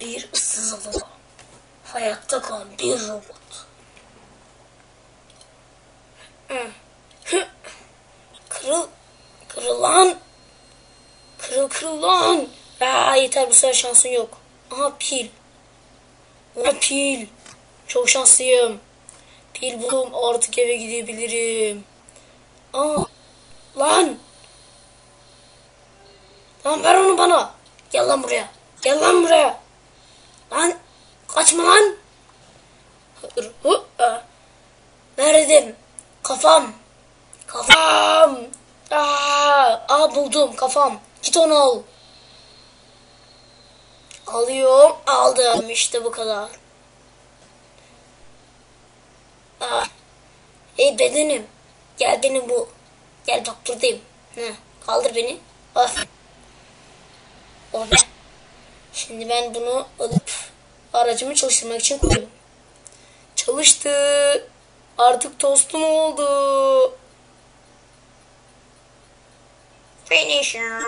Bir ıssız adada hayatta kalan bir robot. Kırıl, kırıl lan. Kırıl kırıl lan. Aa, yeter bu sefer şansın yok. Aha pil. Aha pil. Çok şanslıyım. Pil buldum artık eve gidebilirim. Aa lan. Lan ver onu bana. Gel lan buraya. Gel lan buraya. Lan kaçma lan. Aa. Verdim. Kafam. Kafam. Aa, aa buldum kafam. Git onu al. Alıyorum. Aldım. İşte bu kadar. Aa. Ey bedenim. Gel beni bu. Gel doktordayım. Hı. Kaldır beni. Of. Oh. Şimdi ben bunu alıp aracımı çalıştırmak için koyuyorum. Çalıştı. Artık tostum oldu. Finisher.